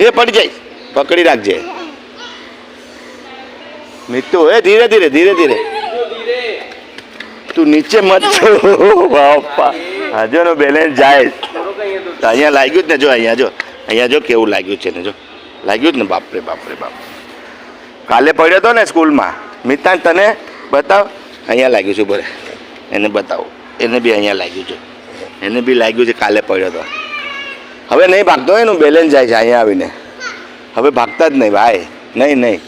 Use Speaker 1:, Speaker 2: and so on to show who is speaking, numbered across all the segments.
Speaker 1: એ પડી જાય. પકડી રાખજે. મિત્તુ, એ ધીરે ધીરે ધીરે ધીરે. તું નીચે મત છો બાપા. હજુ નો બેલેન્સ જાય. અહીંયા લાગ્યું જ ને, જો અહીંયા જો. અહીંયા જો કેવું લાગ્યું છે ને, જો. લાગ્યું જ ને, બાપરે બાપરે બાપ કાલે પડ્યો હતો ને સ્કૂલમાં. મિતાન તને બતાવ. અહીંયા લાગ્યું છે બોલે એને બતાવો. એને બી અહીંયા લાગ્યું છે. એને બી લાગ્યું છે, કાલે પડ્યો હતો હવે નહીં ભાગતો હોય એનું બેલેન્સ જાય છે અહીંયા આવીને. હવે ભાગતા જ નહીં ભાઈ. નહીં નહીં.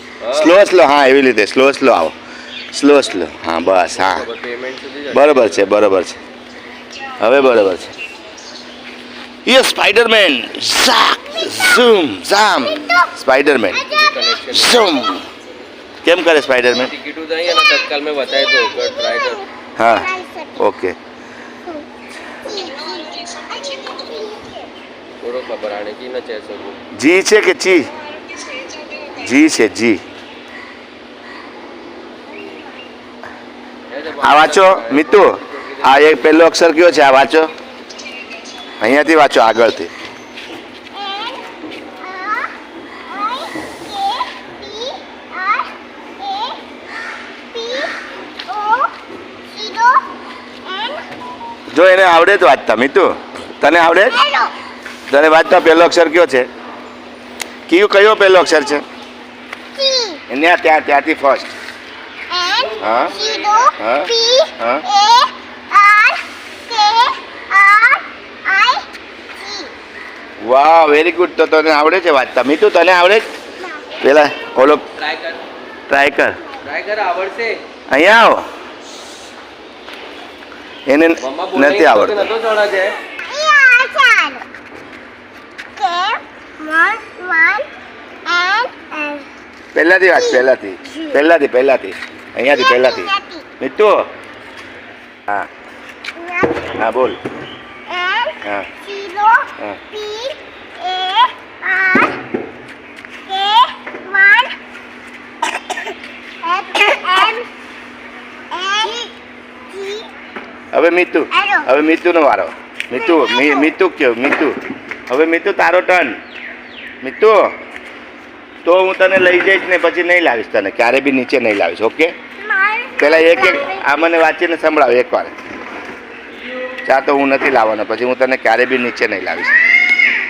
Speaker 1: સ્લો સ્લો હા એવી રીતે. સ્લો સ્લો આવો. સ્લો સ્લો હા બસ હા.
Speaker 2: બરાબર
Speaker 1: બરોબર છે બરોબર છે. હવે બરોબર છે. યસ સ્પાઈડરમેન ઝાક ઝૂમ ઝામ. Spiderman zoom. કેમ કરે સ્પાઈડરમેન
Speaker 2: ટિકિટ ઉતારી અને તત્કાલ મેં બતાવી દો ટ્રાય કર.
Speaker 1: હા ઓકે.
Speaker 2: ન
Speaker 1: જી છે કે ચી જી છે જી. આ વાંચો મિતુ. આ એક પહેલો અક્ષર કયો છે? આ વાંચો. અહીંયાથી વાંચો આગળથી. જો એને આવડે તો વાંચતા મિતુ. તને આવડે? તને વાંચતા પહેલો અક્ષર કયો છે? કયું કયો પહેલો અક્ષર છે? ત્યાં ત્યાં ત્યાંથી ફર્સ્ટ હા? હા? હા? વાહ વેરી ગુડ તો તને આવડે છે વાંચતા મીતુ તને આવડે છે? પેલા ઓલો
Speaker 2: ટ્રાય કર.
Speaker 1: ટ્રાય કર.
Speaker 2: આવડશે.
Speaker 1: અહીંયા આવો. એને નથી આવડતું
Speaker 2: નતો ચડા છે
Speaker 1: પહેલાથી વાત, પહેલાથી. પહેલાથી પહેલાથી. અહીંયાથી, પહેલાથી. મીતુ. હા. હા, બોલ. હા. હા. હવે મીતુ. હવે મીતુનો વારો. મીતુ મીતુ કયો મીતુ. હવે મીતુ તારો ટર્ન મીતુ. તો હું તને લઈ જઈશ ને પછી નહીં લાવીશ તને ક્યારે બી નીચે નહીં લાવીશ ઓકે? પેલા એક એક આ મને વાંચીને સંભળાવ એકવાર ચા તો હું નથી લાવવાનો પછી હું તને ક્યારે બી નીચે નહીં લાવીશ.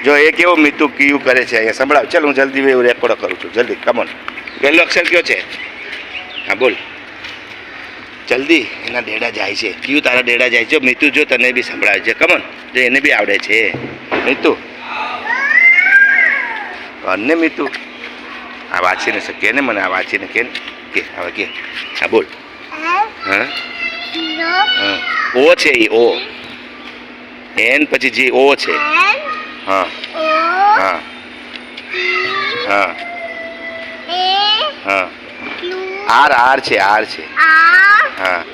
Speaker 1: જો એ કેવો મીતુ કયું કરે છે અહીંયા સંભળાવ. ચાલ હું જલ્દી એવું રેકોર્ડ કરું છું. જલ્દી કમોન પહેલો અક્ષર કયો છે? હા બોલ. જલ્દી એના ડેડા જાય છે. કયું તારા ડેડા જાય છે? મીતુ જો તને બી સંભળાવે છે. કમોન જો એને બી આવડે છે. મીતુ. અને મીતુ. આ વાંચીને શકીએ ને મને આ વાંચીને કે કે હવે કે. હા બોલ. હા? હા. ઓ છે એ ઓ. એન પછી જે ઓ છે. હા. હા. હા. હા. આર આર છે આર છે. હા.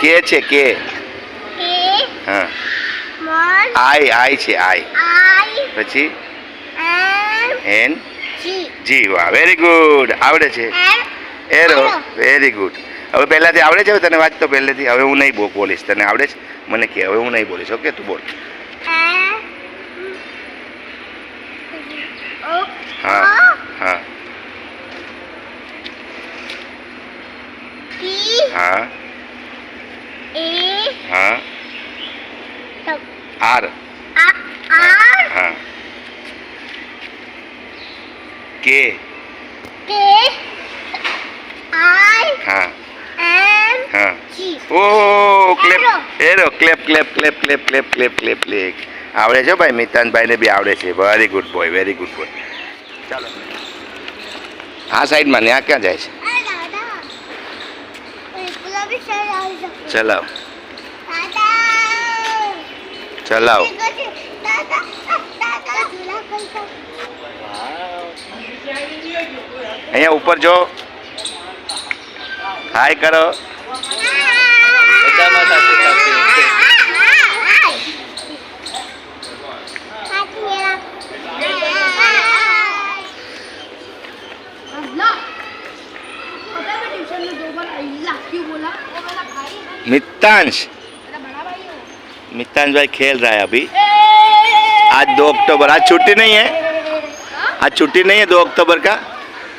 Speaker 1: કે છે કે. હા. આઈ આઈ છે આઈ. પછી? એન જી વાહ વેરી ગુડ આવડે છે। એરો વેરી ગુડ હવે પહેલાથી આવડે છે? હવે તને વાંચતો પહેલેથી હવે હું નહીં બો- બોલીશ. તને આવડે છે? મને કે હવે હું નહીં બોલીશ. ઓકે તું બોલ. હા હા. હા. હા. આર? હા. કે? હા. હા. ઓ clap arrow clap clap clap clap clap clap clap clap આવડે છે ભાઈ મિતાનભાઈને બી આવડે છે. Very good boy very good boy ચાલો. આ સાઈડમાં ને આ ક્યાં જાય છે? ચલાવ. ચલાવ. અહીંયા ઉપર જો હાય કરો मितांश मितांश भाई खेल रहा है अभी आज दो अक्टूबर आज छुट्टी नहीं है आज छुट्टी नहीं है दो अक्टूबर का?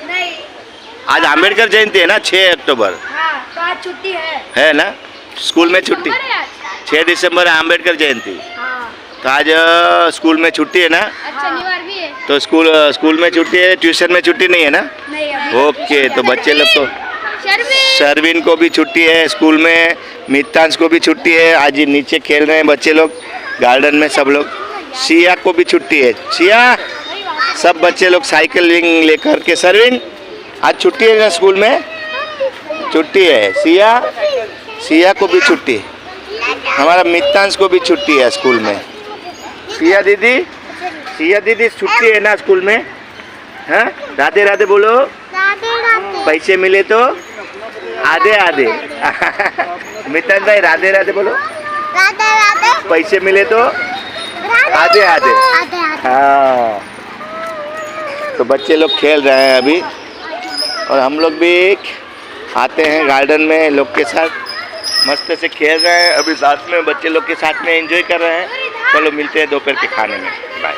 Speaker 3: नहीं।
Speaker 1: आज आम्बेडकर जयंती है ना छः अक्टूबर।
Speaker 3: हाँ तो आज छुट्टी है।
Speaker 1: है ना? स्कूल में छुट्टी।
Speaker 3: अरे
Speaker 1: छः दिसंबर है आम्बेडकर जयंती।
Speaker 3: हाँ।
Speaker 1: तो आज स्कूल में छुट्टी है ना?
Speaker 3: शनिवार भी है।
Speaker 1: तो स्कूल स्कूल में छुट्टी है ट्यूशन में छुट्टी नहीं है ना?
Speaker 3: नहीं अभी
Speaker 1: ओके तो बच्चे लोग
Speaker 3: तो
Speaker 1: शर्विन को भी छुट्टी है स्कूल में मितांश को भी छुट्टी है आज नीचे खेल रहे हैं बच्चे लोग गार्डन में सब लोग। सिया को भी छुट्टी है। सिया! सब बच्चे लोग साइकिलिंग लेकर के सरविन आज छुट्टी है ना स्कूल में? छुट्टी है। सिया? सिया को भी छुट्टी। हमारा मितांश को भी छुट्टी है स्कूल में। सिया दीदी? सिया दीदी छुट्टी है ना स्कूल में? हाँ? राधे राधे बोलो। पैसे मिले तो? आधे आधे। मितान भाई राधे राधे बोलो। पैसे मिले तो? आधे आधे। हाँ। तो बच्चे लोग खेल रहे हैं अभी। और हम लोग भी आते हैं गार्डन में लोग के साथ। मस्त से खेल रहे हैं। अभी साथ में बच्चे लोग के साथ में एंजॉय कर रहे हैं। चलो मिलते हैं दोपहर के खाने में। बाय